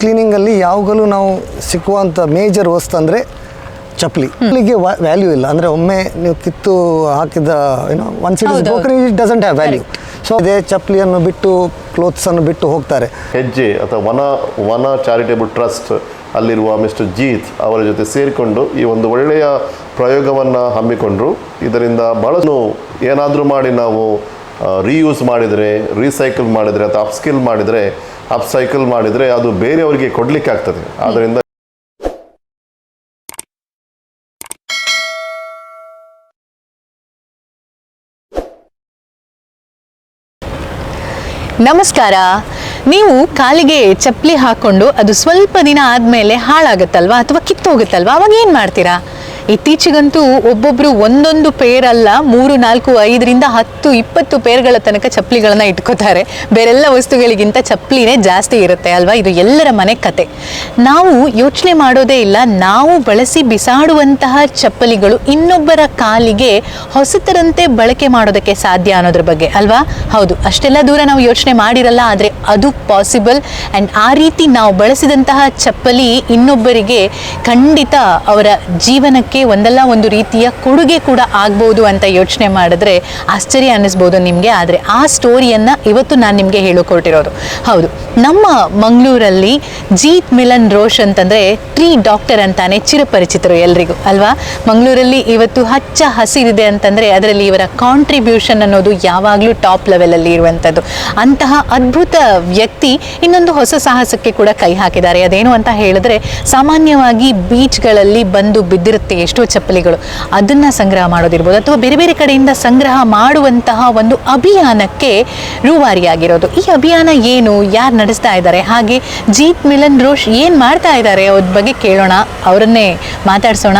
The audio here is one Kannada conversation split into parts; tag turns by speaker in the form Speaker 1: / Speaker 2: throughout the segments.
Speaker 1: ಕ್ಲೀನಿಂಗಲ್ಲಿ ಯಾವಾಗಲೂ ನಾವು ಸಿಕ್ಕುವಂಥ ಮೇಜರ್ ವಸ್ತು ಅಂದರೆ ಚಪ್ಪಲಿ. ಚಪ್ಪಲಿಗೆ ವ್ಯಾಲ್ಯೂ ಇಲ್ಲ. ಅಂದರೆ ಒಮ್ಮೆ ನೀವು ಕಿತ್ತು ಹಾಕಿದ ಏನೋ ಒನ್ ಸೀಟ್
Speaker 2: ಹೌದು,
Speaker 1: broken it doesn't have value so ಅದೇ ಚಪ್ಪಲಿಯನ್ನು ಬಿಟ್ಟು ಕ್ಲೋತ್ಸನ್ನು ಬಿಟ್ಟು ಹೋಗ್ತಾರೆ.
Speaker 3: ಹೆಜ್ಜೆ ಅಥವಾ ವನ ವನ ಚಾರಿಟೇಬಲ್ ಟ್ರಸ್ಟ್ ಅಲ್ಲಿರುವ ಮಿಸ್ಟರ್ ಜೀತ್ ಅವರ ಜೊತೆ ಸೇರಿಕೊಂಡು ಈ ಒಂದು ಒಳ್ಳೆಯ ಪ್ರಯೋಗವನ್ನು ಹಮ್ಮಿಕೊಂಡ್ರು. ಇದರಿಂದ ಬಹಳಷ್ಟು ಏನಾದರೂ ಮಾಡಿ ನಾವು ರೀಯೂಸ್ ಮಾಡಿದರೆ ರೀಸೈಕಲ್ ಮಾಡಿದರೆ ಅಥವಾ ಅಪ್ಸ್ಕಿಲ್ ಮಾಡಿದರೆ ಅಪ್ಸೈಕಲ್ ಮಾಡಿದರೆ ಅದು ಬೇರೆಯವರಿಗೆ ಕೊಡಲಿಕ್ಕೆ ಆಗ್ತದೆ ಆದ್ದರಿಂದ
Speaker 2: ನಮಸ್ಕಾರ. ನೀವು ಕಾಲಿಗೆ ಚಪ್ಪಲಿ ಹಾಕೊಂಡು ಅದು ಸ್ವಲ್ಪ ದಿನ ಆದಮೇಲೆ ಹಾಳಾಗುತ್ತಲ್ವಾ ಅಥವಾ ಕಿತ್ತೋಗುತ್ತಲ್ವಾ? ಅವಾಗ ಏನು ಮಾಡ್ತೀರಾ? ಇತ್ತೀಚೆಗಂತೂ ಒಬ್ಬೊಬ್ರು ಒಂದೊಂದು ಪೇರಲ್ಲ ಮೂರು, ನಾಲ್ಕು, ಐದರಿಂದ ಹತ್ತು, ಇಪ್ಪತ್ತು ಪೇರ್ಗಳ ತನಕ ಚಪ್ಪಲಿಗಳನ್ನ ಇಟ್ಕೋತಾರೆ. ಬೇರೆಲ್ಲ ವಸ್ತುಗಳಿಗಿಂತ ಚಪ್ಪಲಿನೇ ಜಾಸ್ತಿ ಇರುತ್ತೆ ಅಲ್ವಾ? ಇದು ಎಲ್ಲರ ಮನೆ ಕತೆ. ನಾವು ಯೋಚನೆ ಮಾಡೋದೇ ಇಲ್ಲ. ನಾವು ಬಳಸಿ ಬಿಸಾಡುವಂತಹ ಚಪ್ಪಲಿಗಳು ಇನ್ನೊಬ್ಬರ ಕಾಲಿಗೆ ಹೊಸತರಂತೆ ಬಳಕೆ ಮಾಡೋದಕ್ಕೆ ಸಾಧ್ಯ ಅನ್ನೋದ್ರ ಬಗ್ಗೆ ಅಲ್ವಾ? ಹೌದು, ಅಷ್ಟೆಲ್ಲ ದೂರ ನಾವು ಯೋಚನೆ ಮಾಡಿರಲ್ಲ, ಆದರೆ ಅದು ಪಾಸಿಬಲ್ ಆ್ಯಂಡ್ ಆ ರೀತಿ ನಾವು ಬಳಸಿದಂತಹ ಚಪ್ಪಲಿ ಇನ್ನೊಬ್ಬರಿಗೆ ಖಂಡಿತ ಅವರ ಜೀವನಕ್ಕೆ ಒಂದಲ್ಲ ಒಂದು ರೀತಿಯ ಕೊಡುಗೆ ಕೂಡ ಆಗ್ಬೋದು ಅಂತ ಯೋಚನೆ ಮಾಡಿದ್ರೆ ಆಶ್ಚರ್ಯ ಅನ್ನಿಸ್ಬೋದು ನಿಮಗೆ. ಆದರೆ ಆ ಸ್ಟೋರಿಯನ್ನು ಇವತ್ತು ನಾನು ನಿಮಗೆ ಹೇಳಿಕೊಟ್ಟಿರೋದು ಹೌದು. ನಮ್ಮ ಮಂಗಳೂರಲ್ಲಿ ಜೀತ್ ಮಿಲನ್ ರೋಷ್ ಅಂತಂದರೆ ಟ್ರೀ ಡಾಕ್ಟರ್ ಅಂತಾನೆ ಚಿರಪರಿಚಿತರು ಎಲ್ರಿಗೂ, ಅಲ್ವಾ? ಮಂಗಳೂರಲ್ಲಿ ಇವತ್ತು ಹಚ್ಚ ಹಸಿರಿದೆ ಅಂತಂದರೆ ಅದರಲ್ಲಿ ಇವರ ಕಾಂಟ್ರಿಬ್ಯೂಷನ್ ಅನ್ನೋದು ಯಾವಾಗಲೂ ಟಾಪ್ ಲೆವೆಲಲ್ಲಿ ಇರುವಂಥದ್ದು. ಅಂತಹ ಅದ್ಭುತ ವ್ಯಕ್ತಿ ಇನ್ನೊಂದು ಹೊಸ ಸಾಹಸಕ್ಕೆ ಕೂಡ ಕೈ ಹಾಕಿದ್ದಾರೆ. ಅದೇನು ಅಂತ ಹೇಳಿದ್ರೆ ಸಾಮಾನ್ಯವಾಗಿ ಬೀಚ್ಗಳಲ್ಲಿ ಬಂದು ಬಿದ್ದಿರುತ್ತೆ ಎಷ್ಟೋ ಚಪ್ಪಲಿಗಳು. ಅದನ್ನು ಸಂಗ್ರಹ ಮಾಡೋದಿರ್ಬೋದು ಅಥವಾ ಬೇರೆ ಬೇರೆ ಕಡೆಯಿಂದ ಸಂಗ್ರಹ ಮಾಡುವಂತಹ ಒಂದು ಅಭಿಯಾನಕ್ಕೆ ರೂವಾರಿಯಾಗಿರೋದು. ಈ ಅಭಿಯಾನ ಏನು? ಯಾರು ನಡೆಸ್ತಾ ಇದ್ದಾರೆ. ಹಾಗೆ ಜೀತ್ ಮಿಲನ್ ರೋಷ್ ಏನು ಮಾಡ್ತಾ ಇದ್ದಾರೆ ಅವ್ರ ಬಗ್ಗೆ ಕೇಳೋಣ. ಅವರನ್ನೇ ಮಾತಾಡ್ಸೋಣ.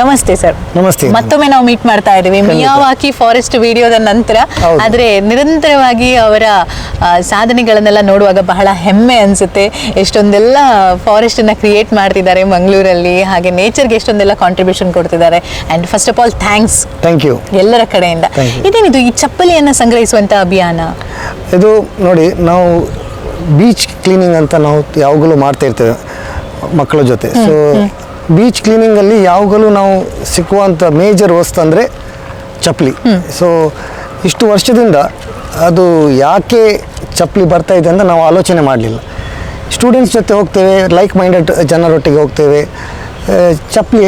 Speaker 2: ನಮಸ್ತೆ ಸರ್.
Speaker 1: ನಮಸ್ತೆ.
Speaker 2: ಮತ್ತೊಮ್ಮೆ ನಾವು ಮೀಟ್ ಮಾಡ್ತಾ ಇದ್ದೀವಿ. ಮಿಯಾವಾಕಿ ಫಾರೆಸ್ಟ್ ವಿಡಿಯೋದ ನಂತರ. ಆದರೆ ನಿರಂತರವಾಗಿ ಅವರ ಸಾಧನೆಗಳನ್ನೆಲ್ಲ ನೋಡುವಾಗ ಬಹಳ ಹೆಮ್ಮೆ ಅನ್ಸುತ್ತೆ. ಎಷ್ಟೊಂದೆಲ್ಲ ಫಾರೆಸ್ಟನ್ನು ಕ್ರಿಯೇಟ್ ಮಾಡ್ತಿದ್ದಾರೆ ಮಂಗಳೂರಲ್ಲಿ. ಹಾಗೆ ನೇಚರ್ಗೆ ಎಷ್ಟೊಂದೆಲ್ಲ ಕಾಂಟ್ರಿಬ್ಯೂಷನ್ ಕೊಡ್ತಿದ್ದಾರೆ. And first of all thanks
Speaker 1: thank you
Speaker 2: ಎಲ್ಲರ ಕಡೆಯಿಂದ. ಇದೇನಿದು ಈ ಚಪ್ಪಲಿಯನ್ನು ಸಂಗ್ರಹಿಸುವಂಥ ಅಭಿಯಾನ?
Speaker 1: ಇದು ನೋಡಿ ನಾವು ಬೀಚ್ ಕ್ಲೀನಿಂಗ್ ಅಂತ ನಾವು ಯಾವಾಗಲೂ ಮಾಡ್ತಾ ಇರ್ತೇವೆ ಮಕ್ಕಳ ಜೊತೆ. ಸೊ ಬೀಚ್ ಕ್ಲೀನಿಂಗಲ್ಲಿ ಯಾವಾಗಲೂ ನಾವು ಸಿಕ್ಕುವಂಥ ಮೇಜರ್ ವಸ್ತು ಅಂದರೆ ಚಪ್ಪಲಿ. ಸೊ ಇಷ್ಟು ವರ್ಷದಿಂದ ಅದು ಯಾಕೆ ಚಪ್ಪಲಿ ಬರ್ತಾ ಇದೆ ಅಂತ ನಾವು ಆಲೋಚನೆ ಮಾಡಲಿಲ್ಲ. ಸ್ಟೂಡೆಂಟ್ಸ್ ಜೊತೆ ಹೋಗ್ತೇವೆ ಲೈಕ್ ಮೈಂಡೆಡ್ ಜನರೊಟ್ಟಿಗೆ ಹೋಗ್ತೇವೆ ಚಪ್ಪಲಿ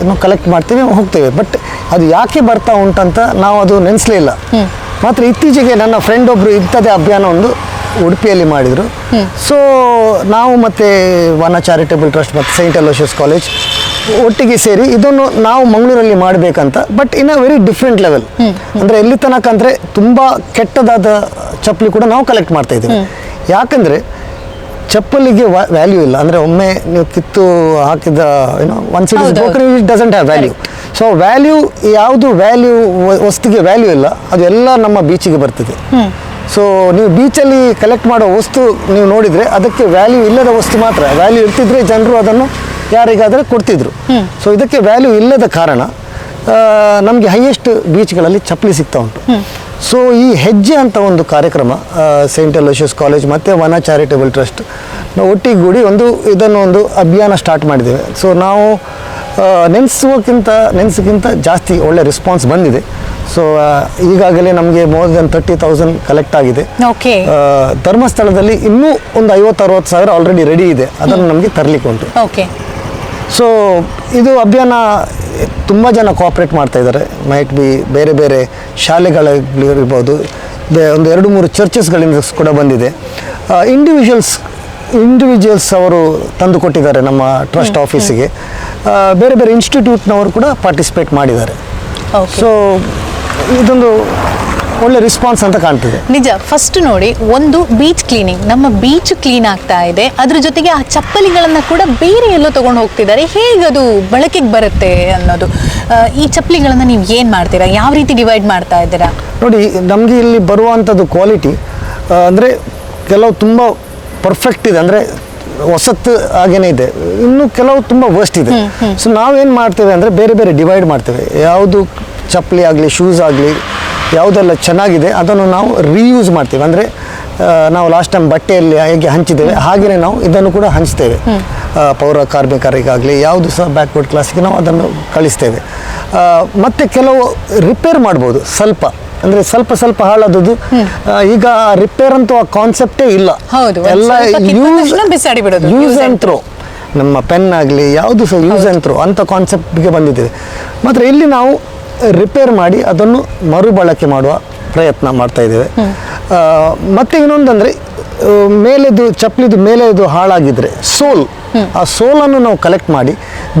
Speaker 1: ಏನು ಕಲೆಕ್ಟ್ ಮಾಡ್ತೇವೆ ಹೋಗ್ತೇವೆ. ಬಟ್ ಅದು ಯಾಕೆ ಬರ್ತಾ ಉಂಟಂತ ನಾವು ಅದು ನೆನೆಸಲೇ ಇಲ್ಲ. ಮಾತ್ರ ಇತ್ತೀಚೆಗೆ ನನ್ನ ಫ್ರೆಂಡ್ ಒಬ್ಬರು ಇಂಥದ್ದೇ ಅಭಿಯಾನ ಒಂದು. ಉಡುಪಿಯಲ್ಲಿ ಮಾಡಿದರು. ಸೊ ನಾವು ಮತ್ತು ವನ ಚಾರಿಟೇಬಲ್ ಟ್ರಸ್ಟ್ ಮತ್ತು ಸೈಂಟ್ ಅಲೋಷಿಯಸ್ ಕಾಲೇಜ್ ಒಟ್ಟಿಗೆ ಸೇರಿ ಇದನ್ನು ನಾವು ಮಂಗಳೂರಲ್ಲಿ ಮಾಡಬೇಕಂತ but in a very different level ಅಂದರೆ ಎಲ್ಲಿ ತನಕ ಅಂದರೆ ತುಂಬ ಕೆಟ್ಟದಾದ ಚಪ್ಪಲಿ ಕೂಡ ನಾವು ಕಲೆಕ್ಟ್ ಮಾಡ್ತಾ ಇದ್ದೀವಿ. ಯಾಕಂದರೆ ಚಪ್ಪಲಿಗೆ ವ್ಯಾಲ್ಯೂ ಇಲ್ಲ. ಅಂದರೆ ಒಮ್ಮೆ ನೀವು ಕಿತ್ತು ಹಾಕಿದ ಏನೋ ಒನ್ ಸಿಟಿ
Speaker 2: ಹೌದು,
Speaker 1: broken it doesn't have value so value ಯಾವುದು ವ್ಯಾಲ್ಯೂ ವಸ್ತುಗೆ ವ್ಯಾಲ್ಯೂ ಇಲ್ಲ ಅದು ಎಲ್ಲ ನಮ್ಮ ಬೀಚಿಗೆ ಬರ್ತದೆ. ಸೊ ನೀವು ಬೀಚಲ್ಲಿ ಕಲೆಕ್ಟ್ ಮಾಡೋ ವಸ್ತು ನೀವು ನೋಡಿದರೆ ಅದಕ್ಕೆ ವ್ಯಾಲ್ಯೂ ಇಲ್ಲದ ವಸ್ತು ಮಾತ್ರ. ವ್ಯಾಲ್ಯೂ ಇರ್ತಿದ್ರೆ ಜನರು ಅದನ್ನು ಯಾರಿಗಾದರೆ ಕೊಡ್ತಿದ್ರು. ಸೊ ಇದಕ್ಕೆ ವ್ಯಾಲ್ಯೂ ಇಲ್ಲದ ಕಾರಣ ನಮಗೆ ಹೈಯೆಸ್ಟ್ ಬೀಚ್ಗಳಲ್ಲಿ ಚಪ್ಪಲಿ ಸಿಗ್ತಾ ಉಂಟು. ಸೊ ಈ ಹೆಜ್ಜೆ ಅಂತ ಒಂದು ಕಾರ್ಯಕ್ರಮ ಸೇಂಟ್ ಅಲೋಷಿಯಸ್ ಕಾಲೇಜ್ ಮತ್ತು ವನ ಚಾರಿಟೇಬಲ್ ಟ್ರಸ್ಟ್ ನಾವು ಒಟ್ಟಿಗೂಡಿ ಒಂದು ಇದನ್ನು ಒಂದು ಅಭಿಯಾನ ಸ್ಟಾರ್ಟ್ ಮಾಡಿದ್ದೇವೆ. ಸೊ ನಾವು ನೆನೆಸುವಕ್ಕಿಂತ ನೆನೆಸಕ್ಕಿಂತ ಜಾಸ್ತಿ ಒಳ್ಳೆ ರೆಸ್ಪಾನ್ಸ್ ಬಂದಿದೆ. ಸೊ ಈಗಾಗಲೇ ನಮಗೆ more than thirty thousand collect ಆಗಿದೆ.
Speaker 2: ಓಕೆ
Speaker 1: ಧರ್ಮಸ್ಥಳದಲ್ಲಿ ಇನ್ನೂ ಒಂದು ಐವತ್ತು ಅರವತ್ತು ಸಾವಿರ ಆಲ್ರೆಡಿ ರೆಡಿ ಇದೆ. ಅದನ್ನು ನಮಗೆ ತರಲಿಕ್ಕೆ ಉಂಟು.
Speaker 2: ಓಕೆ
Speaker 1: ಸೊ ಇದು ಅಭಿಯಾನ ತುಂಬ ಜನ ಕೋಆಪ್ರೇಟ್ ಮಾಡ್ತಾ ಇದ್ದಾರೆ. ಮೈಟ್ ಬಿ ಬೇರೆ ಬೇರೆ ಶಾಲೆಗಳಿರ್ಬೋದು. ಒಂದು ಎರಡು ಮೂರು ಚರ್ಚಸ್ಗಳಿಂದ ಕೂಡ ಬಂದಿದೆ. ಇಂಡಿವಿಜುವಲ್ಸ್ ಇಂಡಿವಿಜುವಲ್ಸ್ ಅವರು ತಂದು ಕೊಟ್ಟಿದ್ದಾರೆ ನಮ್ಮ ಟ್ರಸ್ಟ್ ಆಫೀಸಿಗೆ ಬೇರೆ ಬೇರೆ ಇನ್ಸ್ಟಿಟ್ಯೂಟ್ನವರು ಕೂಡ ಪಾರ್ಟಿಸಿಪೇಟ್ ಮಾಡಿದ್ದಾರೆ. ಸೊ ಇದೊಂದು ಒಳ್ಳೆ ರೆಸ್ಪಾನ್ಸ್ ಅಂತ ಕಾಣ್ತದೆ.
Speaker 2: ನಿಜ ಫಸ್ಟ್ ನೋಡಿ ಒಂದು ಬೀಚ್ ಕ್ಲೀನಿಂಗ್ ನಮ್ಮ ಬೀಚ್ ಕ್ಲೀನ್ ಆಗ್ತಾ ಇದೆ. ಅದ್ರ ಜೊತೆಗೆ ಆ ಚಪ್ಪಲಿಗಳನ್ನ ಕೂಡ ಬೇರೆ ಎಲ್ಲೋ ತಗೊಂಡು ಹೋಗ್ತಿದ್ದಾರೆ. ಹೇಗದು ಬಳಕೆಗೆ ಬರುತ್ತೆ ಅನ್ನೋದು. ಈ ಚಪ್ಪಲಿಗಳನ್ನ ನೀವು ಏನು ಮಾಡ್ತೀರಾ? ಯಾವ ರೀತಿ ಡಿವೈಡ್ ಮಾಡ್ತಾ ಇದ್ದೀರಾ?
Speaker 1: ನೋಡಿ ನಮಗೆ ಇಲ್ಲಿ ಬರುವಂಥದ್ದು ಕ್ವಾಲಿಟಿ ಅಂದರೆ ಕೆಲವು ತುಂಬ ಪರ್ಫೆಕ್ಟ್ ಇದೆ. ಅಂದರೆ ಹೊಸತ್ತು ಹಾಗೇನೇ ಇದೆ. ಇನ್ನು ಕೆಲವು ತುಂಬ ವರ್ಸ್ಟ್ ಇದೆ. ಸೊ ನಾವೇನು ಮಾಡ್ತೇವೆ ಅಂದರೆ ಬೇರೆ ಬೇರೆ ಡಿವೈಡ್ ಮಾಡ್ತೇವೆ. ಯಾವುದು ಚಪ್ಪಲಿ ಆಗಲಿ ಶೂಸ್ ಆಗಲಿ ಯಾವುದೆಲ್ಲ ಚೆನ್ನಾಗಿದೆ ಅದನ್ನು ನಾವು ರೀಯೂಸ್ ಮಾಡ್ತೀವಿ. ಅಂದರೆ ನಾವು ಲಾಸ್ಟ್ ಟೈಮ್ ಬಟ್ಟೆಯಲ್ಲಿ ಹೇಗೆ ಹಂಚಿದ್ದೇವೆ ಹಾಗೆಯೇ ನಾವು ಇದನ್ನು ಕೂಡ ಹಂಚ್ತೇವೆ. ಪೌರ ಕಾರ್ಮಿಕರಿಗಾಗಲಿ ಯಾವುದು ಸಹ ಬ್ಯಾಕ್ವರ್ಡ್ ಕ್ಲಾಸಿಗೆ ನಾವು ಅದನ್ನು ಕಳಿಸ್ತೇವೆ. ಮತ್ತು ಕೆಲವು ರಿಪೇರ್ ಮಾಡ್ಬೋದು ಸ್ವಲ್ಪ. ಅಂದರೆ ಸ್ವಲ್ಪ ಸ್ವಲ್ಪ ಹಾಳಾದದ್ದು ಆ, ಈಗ ರಿಪೇರ್ ಅಂತೂ ಆ ಕಾನ್ಸೆಪ್ಟೇ ಇಲ್ಲ. ಎಲ್ಲ ಯೂಸ್. ಯೂಸ್ ಆ್ಯಂಡ್ ಥ್ರೋ ನಮ್ಮ ಪೆನ್ ಆಗಲಿ ಯಾವುದು ಸಹ ಯೂಸ್ ಆ್ಯಂಡ್ ಥ್ರೋ ಅಂಥ ಕಾನ್ಸೆಪ್ಟ್ಗೆ ಬಂದಿದ್ದೇವೆ. ಮಾತ್ರ ಇಲ್ಲಿ ನಾವು ರಿಪೇರ್ ಮಾಡಿ ಅದನ್ನು ಮರುಬಳಕೆ ಮಾಡುವ ಪ್ರಯತ್ನ ಮಾಡ್ತಾ ಇದ್ದೇವೆ. ಮತ್ತೆ ಇನ್ನೊಂದಂದರೆ ಮೇಲೆದು ಚಪ್ಪಲಿದು ಮೇಲೆದು ಹಾಳಾಗಿದ್ರೆ ಸೋಲ್. ಆ ಸೋಲನ್ನು ನಾವು ಕಲೆಕ್ಟ್ ಮಾಡಿ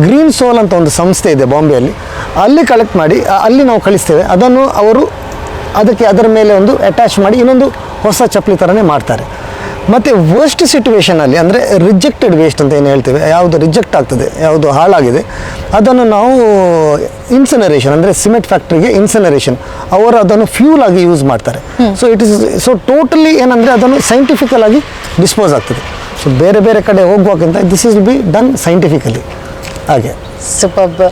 Speaker 1: ಗ್ರೀನ್ ಸೋಲ್ ಅಂತ ಒಂದು ಸಂಸ್ಥೆ ಇದೆ ಬಾಂಬೆಯಲ್ಲಿ. ಅಲ್ಲಿ ಕಲೆಕ್ಟ್ ಮಾಡಿ ಅಲ್ಲಿ ನಾವು ಕಳಿಸ್ತೇವೆ. ಅದನ್ನು ಅವರು ಅದಕ್ಕೆ ಅದರ ಮೇಲೆ ಒಂದು ಅಟ್ಯಾಚ್ ಮಾಡಿ ಇನ್ನೊಂದು ಹೊಸ ಚಪ್ಪಲಿ ಥರನೇ ಮಾಡ್ತಾರೆ. ಮತ್ತು ವರ್ಸ್ಟ್ ಸಿಚುವೇಷನಲ್ಲಿ ಅಂದರೆ ರಿಜೆಕ್ಟೆಡ್ ವೇಸ್ಟ್ ಅಂತ ಏನು ಹೇಳ್ತೇವೆ ಯಾವುದು ರಿಜೆಕ್ಟ್ ಆಗ್ತದೆ ಯಾವುದು ಹಾಳಾಗಿದೆ ಅದನ್ನು ನಾವು ಇನ್ಸನರೇಷನ್ ಅಂದರೆ ಸಿಮೆಂಟ್ ಫ್ಯಾಕ್ಟ್ರಿಗೆ ಇನ್ಸನರೇಷನ್ ಅವರು ಅದನ್ನು ಫ್ಯೂಲ್ ಆಗಿ ಯೂಸ್ ಮಾಡ್ತಾರೆ. So it is so totally ಏನಂದರೆ ಅದನ್ನು ಸೈಂಟಿಫಿಕಲ್ ಆಗಿ ಡಿಸ್ಪೋಸ್ ಆಗ್ತದೆ. ಸೊ ಬೇರೆ ಬೇರೆ ಕಡೆ ಹೋಗುವಕ್ಕಿಂತ this is be done scientifically ಹಾಗೆ.
Speaker 2: ಸೂಪರ್ಬ್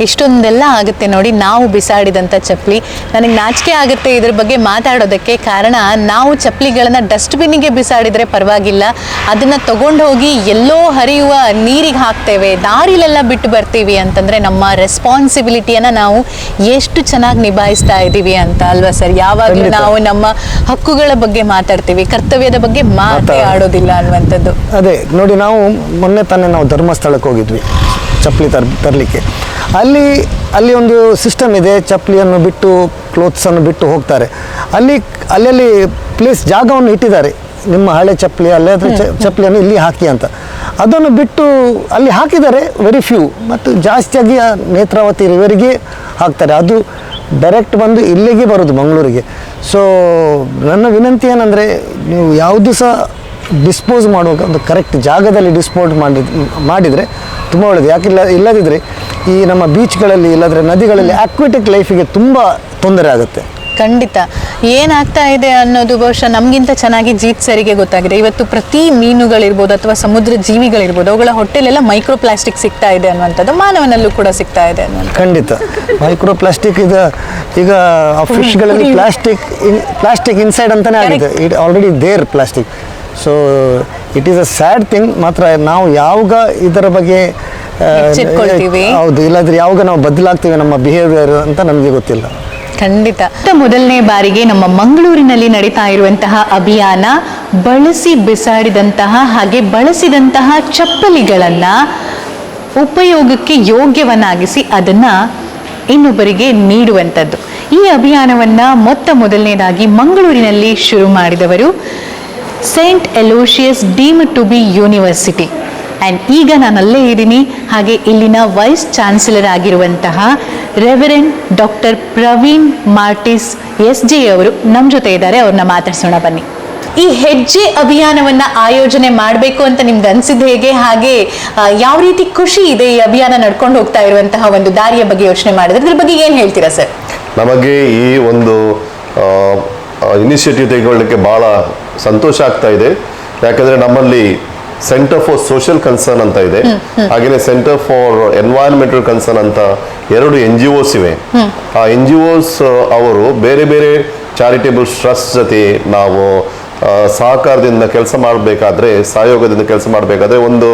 Speaker 2: ಇಷ್ಟೊಂದೆಲ್ಲ ಆಗುತ್ತೆ ನೋಡಿ ನಾವು ಬಿಸಾಡಿದಂಥ ಚಪ್ಪಲಿ. ನನಗೆ ನಾಚಿಕೆ ಆಗುತ್ತೆ ಇದ್ರ ಬಗ್ಗೆ ಮಾತಾಡೋದಕ್ಕೆ ಕಾರಣ ನಾವು ಚಪ್ಪಲಿಗಳನ್ನ ಡಸ್ಟ್ಬಿನ್ನಿಗೆ ಬಿಸಾಡಿದ್ರೆ ಪರವಾಗಿಲ್ಲ. ಅದನ್ನು ತಗೊಂಡು ಹೋಗಿ ಎಲ್ಲೋ ಹರಿಯುವ ನೀರಿಗೆ ಹಾಕ್ತೇವೆ. ದಾರಿಲೆಲ್ಲ ಬಿಟ್ಟು ಬರ್ತೀವಿ ಅಂತಂದರೆ ನಮ್ಮ ರೆಸ್ಪಾನ್ಸಿಬಿಲಿಟಿಯನ್ನು ನಾವು ಎಷ್ಟು ಚೆನ್ನಾಗಿ ನಿಭಾಯಿಸ್ತಾ ಇದ್ದೀವಿ ಅಂತ ಅಲ್ವಾ ಸರ್? ಯಾವಾಗಲೂ ನಾವು ನಮ್ಮ ಹಕ್ಕುಗಳ ಬಗ್ಗೆ ಮಾತಾಡ್ತೀವಿ. ಕರ್ತವ್ಯದ ಬಗ್ಗೆ ಮಾತೇ
Speaker 1: ಮಾತಾಡ-
Speaker 2: ಆಡೋದಿಲ್ಲ ಅನ್ನುವಂಥದ್ದು.
Speaker 1: ಅದೇ ನೋಡಿ ನಾವು ಮೊನ್ನೆ ತಾನೇ ನಾವು ಧರ್ಮಸ್ಥಳಕ್ಕೆ ಹೋಗಿದ್ವಿ. ಚಪ್ಪಲಿ ತರ್ ತರಲಿಕ್ಕೆ. ಅಲ್ಲಿ ಅಲ್ಲಿ ಒಂದು ಸಿಸ್ಟಮ್ ಇದೆ ಚಪ್ಪಲಿಯನ್ನು ಬಿಟ್ಟು ಕ್ಲೋತ್ಸನ್ನು ಬಿಟ್ಟು ಹೋಗ್ತಾರೆ. ಅಲ್ಲಿ ಅಲ್ಲಲ್ಲಿ ಪ್ಲೇಸ್ ಜಾಗವನ್ನು ಇಟ್ಟಿದ್ದಾರೆ. ನಿಮ್ಮ ಹಳೆ ಚಪ್ಪಲಿ ಅಲ್ಲೇ ಚಪ್ಪಲಿಯನ್ನು ಇಲ್ಲಿ ಹಾಕಿ ಅಂತ. ಅದನ್ನು ಬಿಟ್ಟು ಅಲ್ಲಿ ಹಾಕಿದ್ದಾರೆ ವೆರಿ ಫ್ಯೂ ಮತ್ತು ಜಾಸ್ತಿಯಾಗಿ ಆ ನೇತ್ರಾವತಿ ರಿವರಿಗೆ ಹಾಕ್ತಾರೆ. ಅದು ಡೈರೆಕ್ಟ್ ಬಂದು ಇಲ್ಲಿಗೆ ಬರೋದು ಮಂಗಳೂರಿಗೆ. ಸೊ ನನ್ನ ವಿನಂತಿ ಏನಂದರೆ ನೀವು ಯಾವುದು ಸಹ ಡಿಸ್ಪೋಸ್ ಮಾಡುವಾಗ ಒಂದು ಕರೆಕ್ಟ್ ಜಾಗದಲ್ಲಿ ಡಿಸ್ಪೋಸ್ ಮಾಡಿ ಮಾಡಿದರೆ ತುಂಬ ಒಳ್ಳೆಯದು ಯಾಕಿಲ್ಲ ಇಲ್ಲದಿದ್ದರೆ ಈ ನಮ್ಮ ಬೀಚ್ಗಳಲ್ಲಿ ಇಲ್ಲದ್ರೆ ನದಿಗಳಲ್ಲಿ ಅಕ್ವೆಟಿಕ್ ಲೈಫಿಗೆ ತುಂಬ ತೊಂದರೆ ಆಗುತ್ತೆ.
Speaker 2: ಖಂಡಿತ. ಏನಾಗ್ತಾ ಇದೆ ಅನ್ನೋದು ಬಹುಶಃ ನಮಗಿಂತ ಚೆನ್ನಾಗಿ ಜೀತ್ ಸರಿಗೆ ಗೊತ್ತಾಗಿದೆ. ಇವತ್ತು ಪ್ರತಿ ಮೀನುಗಳಿರ್ಬೋದು ಅಥವಾ ಸಮುದ್ರ ಜೀವಿಗಳಿರ್ಬೋದು ಅವುಗಳ ಹೊಟ್ಟೆಲೆಲ್ಲ ಮೈಕ್ರೋ ಪ್ಲಾಸ್ಟಿಕ್ ಸಿಗ್ತಾ ಇದೆ ಅನ್ನುವಂಥದ್ದು ಮಾನವನಲ್ಲೂ ಕೂಡ ಸಿಗ್ತಾ ಇದೆ
Speaker 1: ಖಂಡಿತ. ಮೈಕ್ರೋ ಪ್ಲಾಸ್ಟಿಕ್ ಈಗ ಈಗ ಫಿಶ್ಗಳಲ್ಲಿ ಪ್ಲಾಸ್ಟಿಕ್ ಪ್ಲಾಸ್ಟಿಕ್ ಇನ್ಸೈಡ್ ಅಂತಲೇ ಆಗಿದೆ. It already there plastic so it is a sad thing ಮಾತ್ರ ನಾವು ಯಾವಾಗ ಇದರ ಬಗ್ಗೆ. ಹೌದು ಇಲ್ಲಾಂದ್ರೆ ಯಾವಾಗ ನಾವು ಬದಲಾಗ್ತೀವಿ ನಮ್ಮ ಬಿಹೇವಿಯರ್ ಅಂತ ನಮಗೆ ಗೊತ್ತಿಲ್ಲ.
Speaker 2: ಖಂಡಿತ. ಮೊದಲನೇ ಬಾರಿಗೆ ನಮ್ಮ ಮಂಗಳೂರಿನಲ್ಲಿ ನಡೀತಾ ಇರುವಂತಹ ಅಭಿಯಾನ ಬಳಸಿ ಬಿಸಾಡಿದಂತಹ ಹಾಗೆ ಬಳಸಿದಂತಹ ಚಪ್ಪಲಿಗಳನ್ನ ಉಪಯೋಗಕ್ಕೆ ಯೋಗ್ಯವನ್ನಾಗಿಸಿ ಅದನ್ನ ಇನ್ನೊಬ್ಬರಿಗೆ ನೀಡುವಂಥದ್ದು. ಈ ಅಭಿಯಾನವನ್ನು ಮೊತ್ತ ಮೊದಲನೇದಾಗಿ ಮಂಗಳೂರಿನಲ್ಲಿ ಶುರು ಮಾಡಿದವರು Saint Aloysius deem to be university and ಈಗ ನಾನು ಅಲ್ಲೇ ಇದ್ದೀನಿ. ಹಾಗೆ ಇಲ್ಲಿನ ವೈಸ್ ಚಾನ್ಸಲರ್ ಆಗಿರುವಂತಹ reverend doctor Praveen Martis S J ಅವರು ನಮ್ಮ ಜೊತೆ ಇದ್ದಾರೆ. ಅವ್ರನ್ನ ಮಾತಾಡ್ಸೋಣ ಬನ್ನಿ. ಈ ಹೆಜ್ಜೆ ಅಭಿಯಾನವನ್ನು ಆಯೋಜನೆ ಮಾಡಬೇಕು ಅಂತ ನಿಮ್ಗೆ ಅನ್ಸಿದ್ದು ಹೇಗೆ? ಹಾಗೆ ಯಾವ ರೀತಿ ಖುಷಿ ಇದೆ ಈ ಅಭಿಯಾನ ನಡ್ಕೊಂಡು ಹೋಗ್ತಾ ಇರುವಂತಹ ಒಂದು ದಾರಿಯ ಬಗ್ಗೆ ಯೋಚನೆ ಮಾಡಿದ್ರೆ ಅದ್ರ ಬಗ್ಗೆ ಏನು ಹೇಳ್ತೀರಾ ಸರ್?
Speaker 3: ನಮಗೆ ಈ ಒಂದು ಇನಿಷಿಯೇಟಿವ್ ತೆಗೆದುಕೊಳ್ಳಲಿಕ್ಕೆ ಭಾಳ ಸಂತೋಷ ಆಗ್ತಾ ಇದೆ. ಯಾಕಂದ್ರೆ ನಮ್ಮಲ್ಲಿ ಸೆಂಟರ್ ಫಾರ್ ಸೋಷಿಯಲ್ ಕನ್ಸರ್ನ್ ಅಂತ ಇದೆ. ಹಾಗೆಯೇ ಸೆಂಟರ್ ಫಾರ್ ಎನ್ವೈರನ್ಮೆಂಟಲ್ ಕನ್ಸರ್ನ್ ಅಂತ ಎರಡು ಎನ್ ಜಿ ಒಸ್ ಇವೆ. ಆ ಎನ್ ಜಿ ಒಸ್ ಅವರು ಬೇರೆ ಬೇರೆ ಚಾರಿಟೇಬಲ್ ಟ್ರಸ್ಟ್ ಜೊತೆ ನಾವು ಸಹಕಾರದಿಂದ ಕೆಲಸ ಮಾಡಬೇಕಾದ್ರೆ ಸಹಯೋಗದಿಂದ ಕೆಲಸ ಮಾಡಬೇಕಾದ್ರೆ ಒಂದು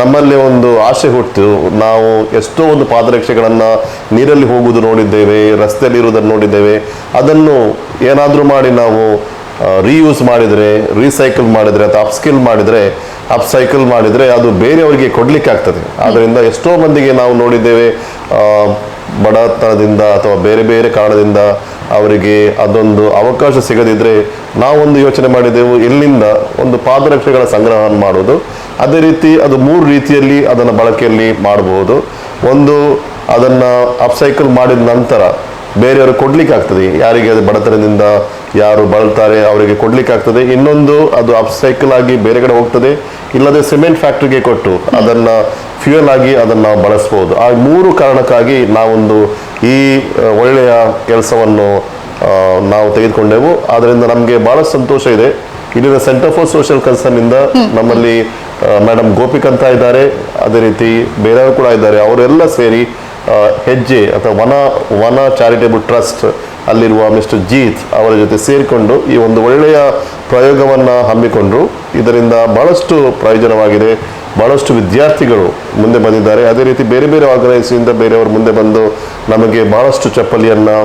Speaker 3: ನಮ್ಮಲ್ಲಿ ಒಂದು ಆಸೆ ಹುಟ್ಟು ನಾವು ಎಷ್ಟೋ ಒಂದು ಪಾದರಕ್ಷೆಗಳನ್ನು ನೀರಲ್ಲಿ ಹೋಗುವುದು ನೋಡಿದ್ದೇವೆ ರಸ್ತೆಯಲ್ಲಿ ಇರುವುದನ್ನು ನೋಡಿದ್ದೇವೆ. ಅದನ್ನು ಏನಾದರೂ ಮಾಡಿ ನಾವು ರೀಯೂಸ್ ಮಾಡಿದರೆ ರೀಸೈಕಲ್ ಮಾಡಿದರೆ, ಅಥವಾ ಅಪ್ಸ್ಕಿಲ್ ಮಾಡಿದರೆ ಅಪ್ಸೈಕಲ್ ಮಾಡಿದರೆ ಅದು ಬೇರೆಯವರಿಗೆ ಕೊಡಲಿಕ್ಕೆ ಆಗ್ತದೆ. ಆದ್ದರಿಂದ ಎಷ್ಟೋ ಮಂದಿಗೆ ನಾವು ನೋಡಿದ್ದೇವೆ ಬಡತನದಿಂದ ಅಥವಾ ಬೇರೆ ಬೇರೆ ಕಾರಣದಿಂದ ಅವರಿಗೆ ಅದೊಂದು ಅವಕಾಶ ಸಿಗದಿದ್ದರೆ ನಾವೊಂದು ಯೋಚನೆ ಮಾಡಿದೆವು, ಇಲ್ಲಿಂದ ಒಂದು ಪಾದರಕ್ಷೆಗಳ ಸಂಗ್ರಹವನ್ನು ಮಾಡೋದು ಅದೇ ರೀತಿ ಅದು ಮೂರು ರೀತಿಯಲ್ಲಿ ಅದನ್ನು ಬಳಕೆಯಲ್ಲಿ ಮಾಡಬಹುದು. ಒಂದು, ಅದನ್ನು ಅಪ್ಸೈಕಲ್ ಮಾಡಿದ ನಂತರ ಬೇರೆಯವರು ಕೊಡಲಿಕ್ಕೆ ಆಗ್ತದೆ. ಯಾರಿಗೆ? ಅದು ಬಡತನದಿಂದ ಯಾರು ಬಳಲ್ತಾರೆ ಅವರಿಗೆ ಕೊಡ್ಲಿಕ್ಕೆ ಆಗ್ತದೆ ಇನ್ನೊಂದು, ಅದು ಅಪ್ಸೈಕಲ್ ಆಗಿ ಬೇರೆ ಕಡೆ ಹೋಗ್ತದೆ. ಇಲ್ಲದೆ ಸಿಮೆಂಟ್ ಫ್ಯಾಕ್ಟ್ರಿಗೆ ಕೊಟ್ಟು ಅದನ್ನ ಫ್ಯೂಯಲ್ ಆಗಿ ಅದನ್ನು ನಾವು ಬಳಸ್ಬೋದು. ಆ ಮೂರು ಕಾರಣಕ್ಕಾಗಿ ನಾವೊಂದು ಈ ಒಳ್ಳೆಯ ಕೆಲಸವನ್ನು ನಾವು ತೆಗೆದುಕೊಂಡೆವು. ಆದ್ದರಿಂದ ನಮಗೆ ಬಹಳ ಸಂತೋಷ ಇದೆ. ಇಲ್ಲಿನ ಸೆಂಟರ್ ಫಾರ್ ಸೋಷಿಯಲ್ ಕನ್ಸರ್ನ್ ಇಂದ ನಮ್ಮಲ್ಲಿ ಮೇಡಮ್ ಗೋಪಿಕಂತ ಇದ್ದಾರೆ. ಅದೇ ರೀತಿ ಬೇರೆಯವರು ಕೂಡ ಇದ್ದಾರೆ. ಅವರೆಲ್ಲ ಸೇರಿ ಹೆಜ್ಜೆ ಅಥವಾ ವನ ವನ ಚಾರಿಟೇಬಲ್ ಟ್ರಸ್ಟ್ ಅಲ್ಲಿರುವ ಮಿಸ್ಟರ್ ಜೀತ್ ಅವರ ಜೊತೆ ಸೇರಿಕೊಂಡು ಈ ಒಂದು ಒಳ್ಳೆಯ ಪ್ರಯೋಗವನ್ನು ಹಮ್ಮಿಕೊಂಡ್ರು. ಇದರಿಂದ ಬಹಳಷ್ಟು ಪ್ರಯೋಜನವಾಗಿದೆ. ಬಹಳಷ್ಟು ವಿದ್ಯಾರ್ಥಿಗಳು ಮುಂದೆ ಬಂದಿದ್ದಾರೆ. ಅದೇ ರೀತಿ ಬೇರೆ ಬೇರೆ ಆರ್ಗನೈಸಿಂದ ಬೇರೆಯವರು ಮುಂದೆ ಬಂದು ನಮಗೆ ಬಹಳಷ್ಟು ಚಪ್ಪಲಿಯನ್ನು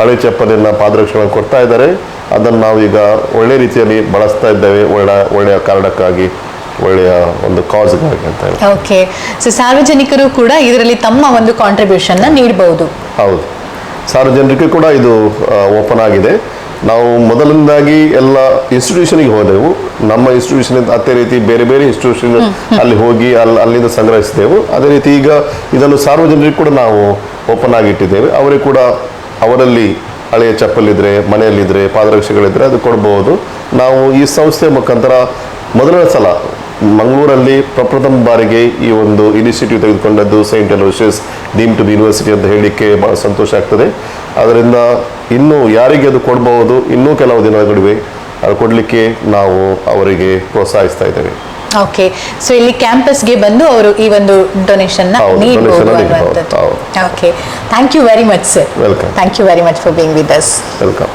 Speaker 3: ಹಳೆ ಚಪ್ಪಲಿಯನ್ನು ಪಾದರಕ್ಷಣೆ ಕೊಡ್ತಾ ಇದ್ದಾರೆ. ಅದನ್ನು ನಾವು ಈಗ ಒಳ್ಳೆ ರೀತಿಯಲ್ಲಿ ಬಳಸ್ತಾ ಇದ್ದೇವೆ. ಒಳ್ಳೆ ಒಳ್ಳೆಯ ಕಾರಣಕ್ಕಾಗಿ ಒಳ್ಳೆಯ ಒಂದು ಕಾಸ್ಗಾಗಿ ಅಂತ ಹೇಳಿ
Speaker 2: ಓಕೆ ಸೊ ಸಾರ್ವಜನಿಕರು ಕೂಡ ಇದರಲ್ಲಿ ತಮ್ಮ ಒಂದು ಕಾಂಟ್ರಿಬ್ಯೂಷನ್ ನೀಡಬಹುದು
Speaker 3: ಹೌದು. ಸಾರ್ವಜನಿಕರಿಗೆ ಕೂಡ ಇದು ಓಪನ್ ಆಗಿದೆ. ನಾವು ಮೊದಲಿಂದಾಗಿ ಎಲ್ಲ ಇನ್ಸ್ಟಿಟ್ಯೂಷನ್ಗೆ ಹೋದೆವು. ನಮ್ಮ ಇನ್ಸ್ಟಿಟ್ಯೂಷನ್ ಅದೇ ರೀತಿ ಬೇರೆ ಬೇರೆ ಇನ್ಸ್ಟಿಟ್ಯೂಷನ್ ಅಲ್ಲಿ ಹೋಗಿ ಅಲ್ಲಿ ಅಲ್ಲಿಂದ ಸಂಗ್ರಹಿಸಿದೆವು. ಅದೇ ರೀತಿ ಈಗ ಇದನ್ನು ಸಾರ್ವಜನಿಕರಿಗೆ ಕೂಡ ನಾವು ಓಪನ್ ಆಗಿಟ್ಟಿದ್ದೇವೆ ಅವರಿಗೆ ಕೂಡ ಅವರಲ್ಲಿ ಹಳೆಯ ಚಪ್ಪಲಿದ್ರೆ ಮನೆಯಲ್ಲಿದ್ದರೆ ಪಾದರಕ್ಷೆಗಳಿದ್ರೆ ಅದು ಕೊಡಬಹುದು ನಾವು ಈ ಸಂಸ್ಥೆ ಮುಖಾಂತರ ಮೊದಲನೇ ಸಲ ಮಂಗಳೂರಲ್ಲಿ ಪ್ರಪ್ರಥಮ ಬಾರಿಗೆ ಈ ಒಂದು initiative ತೆಗೆದುಕೊಂಡದ್ದು Saint Aloysius deem to be university ಅಂತ ಹೇಳಲಿಕ್ಕೆ ಬಹಳ ಸಂತೋಷ ಆಗ್ತದೆ. ಅದರಿಂದ ಇನ್ನೂ ಯಾರಿಗೆ ಅದು ಕೊಡಬಹುದು ಇನ್ನೂ ಕೆಲವು ದಿನಗಳಿವೆ ಅದು ಕೊಡಲಿಕ್ಕೆ ನಾವು ಅವರಿಗೆ ಪ್ರೋತ್ಸಾಹಿಸ್ತಾ ಇದ್ದೇವೆ.
Speaker 2: ಓಕೆ ಸೊ ಇಲ್ಲಿ ಕ್ಯಾಂಪಸ್ಗೆ ಬಂದು ಅವರು ಈ ಒಂದು donation. Okay thank you very much sir
Speaker 3: welcome
Speaker 2: thank you very much for being with us
Speaker 3: welcome